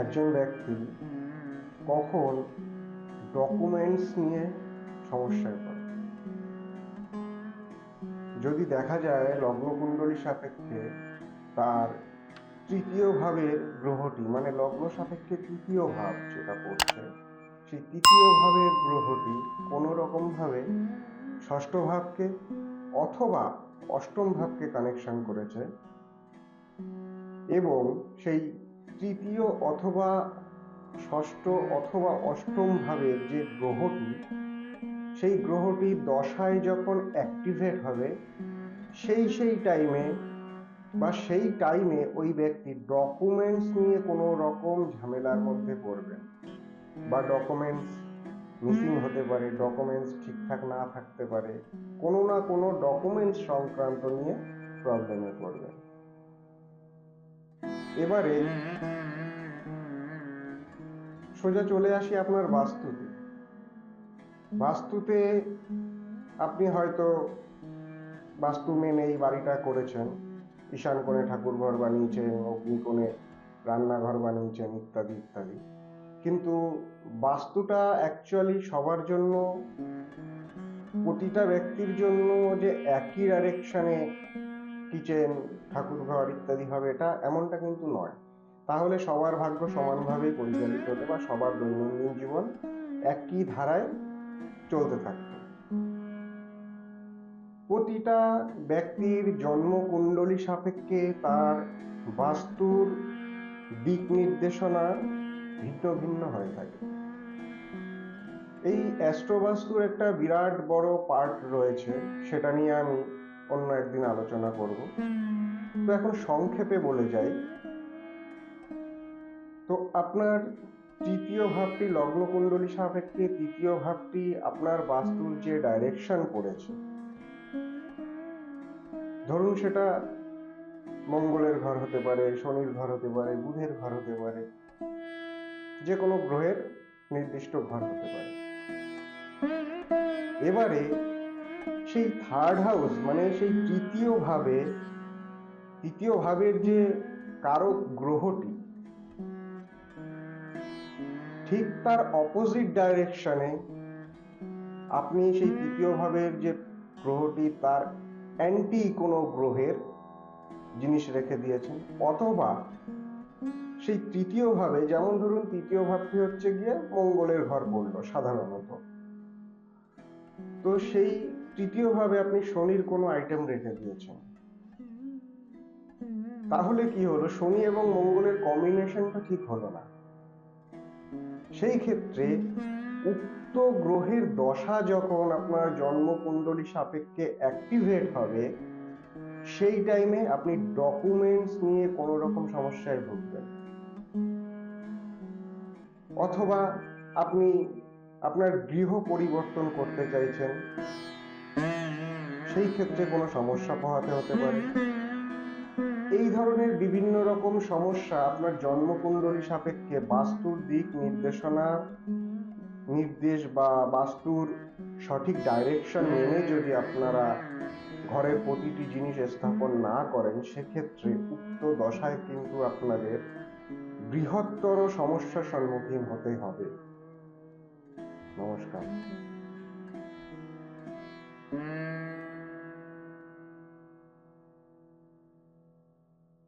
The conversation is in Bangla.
একজন ব্যক্তি কখন ডকুমেন্টস নিয়ে সমস্যায় পড়ে। যদি দেখা যায় লগ্নকুণ্ডলী সাপেক্ষে তার তৃতীয় ভাবের গ্রহটি মানে লগ্ন সাপেক্ষে তৃতীয় ভাব যেটা পড়ছে, সেই তৃতীয় ভাবের গ্রহটি কোনো রকম ভাবে ষষ্ঠ ভাবকে অথবা অষ্টম ভাবকে কানেকশন করেছে এবং সেই তৃতীয় অথবা ষষ্ঠ অথবা অষ্টম ভাবের যে গ্রহটি, সেই গ্রহটি দশায় যখন অ্যাক্টিভেট হবে, সেই সেই টাইমে বা সেই টাইমে ওই ব্যক্তি ডকুমেন্টস নিয়ে কোনো রকম ঝামেলার মধ্যে পড়বেন বা ডকুমেন্টস মিসিং হতে পারে ডকুমেন্টস ঠিকঠাক না থাকতে পারে, কোনো না কোনো ডকুমেন্টস সংক্রান্ত নিয়ে প্রবলেমে পড়বেন। এবারে সোজা চলে আসি আপনার বাস্তুতে। বাস্তুতে আপনি হয়তো বাস্তু মেনে এই বাড়িটা করেছেন। ঈশান কোণে ঠাকুর ঘর বানিয়েছেন অগ্নিকোণে রান্নাঘর বানিয়েছেন ইত্যাদি ইত্যাদি। কিন্তু বাস্তুটা অ্যাকচুয়ালি সবার জন্য প্রতিটা ব্যক্তির জন্য যে একই ডাইরেকশনে কিচেন ঠাকুর ঘর ইত্যাদি হবে, এটা এমনটা কিন্তু নয়। তাহলে সবার ভাগ্য সমানভাবে পরিচালিত হতে বা সবার দৈনন্দিন জীবন একই ধারায় চলতে থাকতো প্রতিটা ব্যক্তির জন্মকুণ্ডলী সাপেক্ষে তার বাস্তুর দিক নির্দেশনা ভিন্ন ভিন্ন হয়ে থাকে। এই অ্যাস্ট্রোবাস্তুর একটা বিরাট বড় পার্ট রয়েছে, সেটা নিয়ে আমি অন্য একদিন আলোচনা করব। তো এখন সংক্ষেপে বলে যাই। তো আপনার তৃতীয় ভাবটি লগ্নকুণ্ডলী সাপেক্ষে তৃতীয় ভাবটি আপনার বাস্তুর যে ডাইরেকশন পড়েছে। ধরুন সেটা মঙ্গলের ঘর হতে পারে শনির ঘর হতে পারে বুধের ঘর হতে পারে যে কোনো গ্রহের নির্দিষ্ট ঘর হতে পারে। এবারে সেই থার্ড হাউস মানে সেই তৃতীয় ভাবে, তৃতীয় ভাবের যে কারক গ্রহটি, ঠিক তার অপোজিট ডাইরেকশনে আপনি সেই তৃতীয় ভাবের যে গ্রহটি, তার অ্যান্টি কোনো গ্রহের জিনিস রেখে দিয়েছেন, অথবা সেই তৃতীয় ভাবে, যেমন ধরুন তৃতীয় ভাবটি হচ্ছে গিয়ে মঙ্গলের ঘর পড়ল সাধারণত। তো সেই তৃতীয় ভাবে আপনি শনির কোনো আইটেম রেখে দিয়েছেন। তাহলে কি হলো? শনি এবং মঙ্গলের কম্বিনেশনটা ঠিক হলো না। সেই ক্ষেত্রে উক্ত গ্রহের দশা যখন আপনার জন্মকুণ্ডলী সাপেক্ষে অ্যাক্টিভেট হবে, সেই টাইমে আপনি ডকুমেন্টস নিয়ে কোনো রকম সমস্যায় ভুগবেন। অথবা আপনি আপনার গৃহ পরিবর্তন করতে চাইছেন। সেই ক্ষেত্রে কোনো সমস্যা পোহাতে হতে পারে। এই ধরনের বিভিন্ন রকম সমস্যা আপনার জন্মকুণ্ডলী সাপেক্ষে বাস্তুর দিক নির্দেশনা নির্দেশ বা বাস্তুর সঠিক ডাইরেকশন মেনে যদি আপনারা ঘরের প্রতিটি জিনিস স্থাপন না করেন সেক্ষেত্রে উক্ত দশায় কিন্তু আপনাদের বৃহত্তর সমস্যার সম্মুখীন হতে হবে। নমস্কার।